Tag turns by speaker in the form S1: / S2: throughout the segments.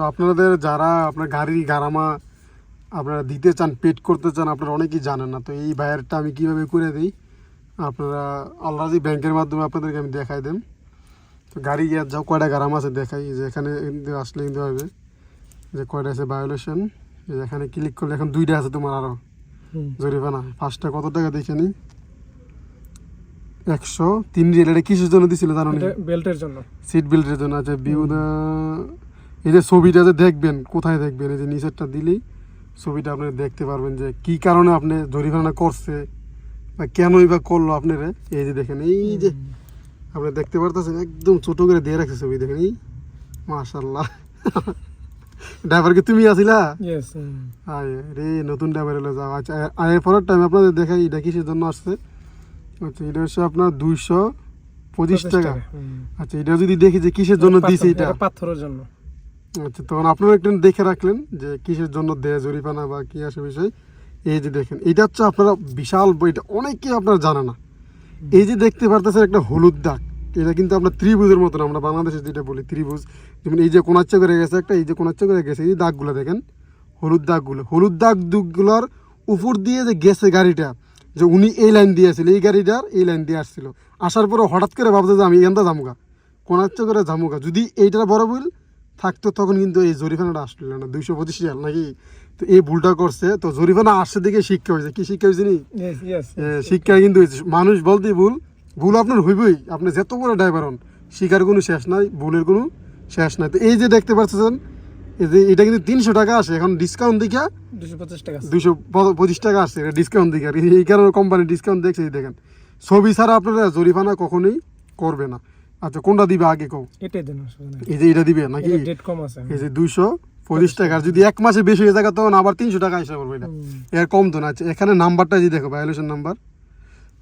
S1: তো আপনাদের যারা আপনার গাড়ি গারামা আপনারা দিতে চান পেড করতে চান আপনারা অনেকেই জানেন না। তো এই ভাইয়ারটা আমি কীভাবে করে দিই আপনারা আল্লাহজি ব্যাংকের মাধ্যমে আপনাদেরকে আমি দেখাই দেন। তো গাড়ি গিয়ে যাও কয়টা গারাম আছে দেখাই যে এখানে আসলে কিন্তু হবে। যে কয়টা আছে ভায়োলেশন এখানে ক্লিক করলে এখন দুইটা আছে তোমার আরও জরিমানা ফার্স্টটা কত টাকা দেখে নি? একশো তিন রিয়েল এটা কিসের জন্য দিছিল জানো?
S2: বেল্টের জন্য।
S1: সিট বেল্টের জন্য আছে ভিউ দা এই যে ছবিটা যে দেখবেন কোথায় দেখবেন? এই যে নিচেরটা দিলেই ছবিটা আপনি দেখতে পারবেন যে কি কারণে আপনি জরিমানা করছে বা কেনই বা করল আপনারে। এই যে দেখেন এই যে আপনি দেখতে পারতেছেন একদম ছোট করে দিয়ে রাখছে ছবি দেখেন এই মাশাল্লাহ ড্রাইভার কি তুমি আসিলা আয় রে নতুন ড্রাইভার এলো যাও। আচ্ছা আর পরের টাইম আপনাদের দেখাই এটা কিসের জন্য আসছে। আচ্ছা এটা হচ্ছে আপনার দুইশো পঁচিশ টাকা। আচ্ছা এটা যদি দেখি যে কিসের জন্য দিছে এটা
S2: পাথরের জন্য।
S1: আচ্ছা তখন আপনারা একটু দেখে রাখলেন যে কিসের জন্য দেয় জরিপানা বা কি আসে বিষয়। এই যে দেখেন এটা হচ্ছে আপনারা বিশাল বইটা অনেকে আপনারা জানে না। এই যে দেখতে পারতেছেন একটা হলুদ দাগ, এটা কিন্তু আপনার ত্রিভুজের মতন আমরা বাংলাদেশে যেটা বলি ত্রিভুজ। যেমন এই যে কোনাচ্চা করে গেছে একটা, এই যে কোনাচ্চা করে গেছে, এই দাগগুলো দেখেন, হলুদ দাগগুলো। হলুদ দাগ দুগুলোর উপর দিয়ে যে গেছে গাড়িটা, যে উনি এই লাইন দিয়ে দিয়েছিল এই গাড়িটার এই লাইন দিয়ে আসছিল। আসার পরে হঠাৎ করে ভাবতে যে আমি এখানটা জামুগা কোনাচ্চা করে জামুগা যদি এইটার বড় ভুল থাকতো তখন কিন্তু এই জরিফানাটা আসছিল না দুইশো পঁচিশ রিয়াল নাকি? তো এই ভুলটা করছে তো জরিফানা আসছে দেখে শিক্ষা হয়েছে। কি শিক্ষা হয়েছে নি? শিক্ষা কিন্তু হয়েছে। মানুষ বলতেই ভুল ভুল আপনার হইবই। আপনি যত বড় ড্রাইভার হন শিকার কোনো শেষ নাই ভুলের কোনো শেষ নাই। তো এই যে দেখতে পাচ্ছেন এই যে এটা কিন্তু তিনশো টাকা আসে। এখন ডিসকাউন্ট দেখা
S2: দুশো
S1: পঁচিশ টাকা আসছে এটা ডিসকাউন্ট দিকে। আর এই কারণে কোম্পানি ডিসকাউন্ট দেখছে দেখেন। ছবি ছাড়া আপনারা জরিফানা কখনোই করবে না। আচ্ছা কোনটা দিবে আগে কও?
S2: এটাই দেন
S1: এই যে এটা দিবে নাকি?
S2: এটা ডেট কম আছে।
S1: এই যে দুইশো পঁচিশ টাকা আর যদি এক মাসে বেশি হয়ে থাকে তখন আবার তিনশো টাকা হিসাব করব এটা। এর কম তো না। আচ্ছা এখানে নাম্বারটা যে দেখো ভায়োলেশন নাম্বার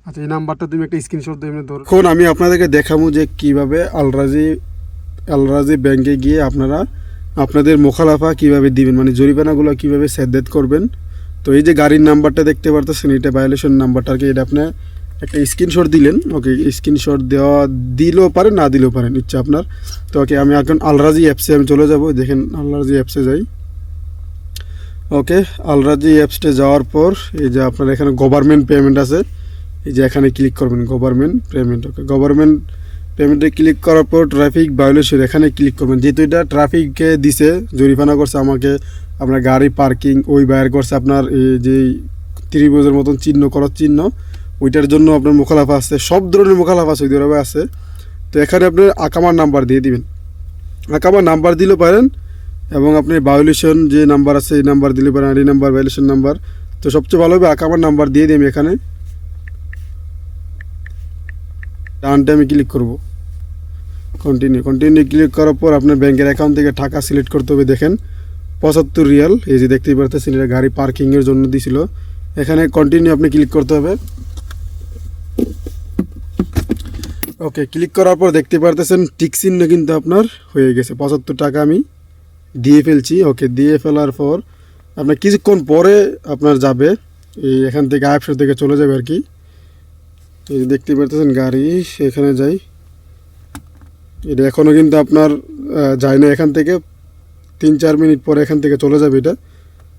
S1: আচ্ছা এই নাম্বারটা তুমি একটা স্ক্রিনশট দিয়ে ধরো। এখন আমি আপনাদেরকে দেখাবো যে কীভাবে আলরাজি আলরাজি ব্যাংকে গিয়ে আপনারা আপনাদের মোখালাফা কীভাবে দিবেন মানে জরিমানাগুলো কীভাবে সেদ্দেত করবেন। তো এই যে গাড়ির নাম্বারটা দেখতে পারতেছেন এটা ভায়োলেশন নাম্বারটা আর কি এটা আপনি একটা স্ক্রিনশট দিলেন, ওকে স্ক্রিনশট দেওয়া দিলেও পারেন, না দিলেও পারেন, ইচ্ছা আপনার। তো ওকে আমি এখন আলরাজি অ্যাপসে আমি চলে যাব, দেখেন আলরাজি অ্যাপসে যাই। ওকে, আলরাজি অ্যাপসটে যাওয়ার পর, এই যে আপনার এখানে গভর্নমেন্ট পেমেন্ট আছে, এই যে এখানে ক্লিক করবেন গভর্নমেন্ট পেমেন্ট ওকে গভর্নমেন্ট পেমেন্টে ক্লিক করার পর ট্রাফিক ভায়োলেশন এখানে ক্লিক করবেন। যেহেতু এটা ট্রাফিককে দিছে, জরিমানা করছে আমাকে, আপনার গাড়ি পার্কিং ওই বায়ার করছে, আপনার এই যে ত্রিভুজের মতন চিহ্ন করার চিহ্ন ওইটার জন্য আপনার মোখালাফা আছে, সব ধরনের মোখালাফা সৌদি আরবে আছে। তো এখানে আপনি আকামার নাম্বার দিয়ে দিবেন। আকামার নাম্বার দিলে পারেন এবং আপনি ভায়োলেশন যে নাম্বার আছে, এই নাম্বার দিলে পারেন, আর এই নাম্বার ভায়োলেশন নাম্বার। তো সবচেয়ে ভালো হবে, আকামার নাম্বার দিয়ে দিই আমি এখানে। ডানটা আমি ক্লিক করব। কন্টিনিউ কন্টিনিউ ক্লিক করার পর আপনার ব্যাংকের অ্যাকাউন্ট থেকে টাকা সিলেক্ট করতে হবে, দেখেন। পঁচাত্তর রিয়াল, এই যে দেখতেই পারতেছেন, এটা গাড়ি পার্কিংয়ের জন্য দিছিল। এখানে কন্টিনিউ আপনি ক্লিক করতে হবে। ওকে ক্লিক করার পর দেখতে পারতেছেন টিক চিহ্ন কিন্তু আপনার হয়ে গেছে। পঁচাত্তর টাকা আমি দিয়ে ফেলছি। ওকে দিয়ে ফেলার পর আপনার কিছুক্ষণ পরে আপনার যাবে। এই এখান থেকে অ্যাপসের থেকে চলে যাবে আর কি। এই দেখতে পারতেছেন গাড়ি, সেখানে যাই। এটা এখনও কিন্তু আপনার যায় না এখান থেকে। তিন চার মিনিট পরে এখান থেকে চলে যাবে এটা।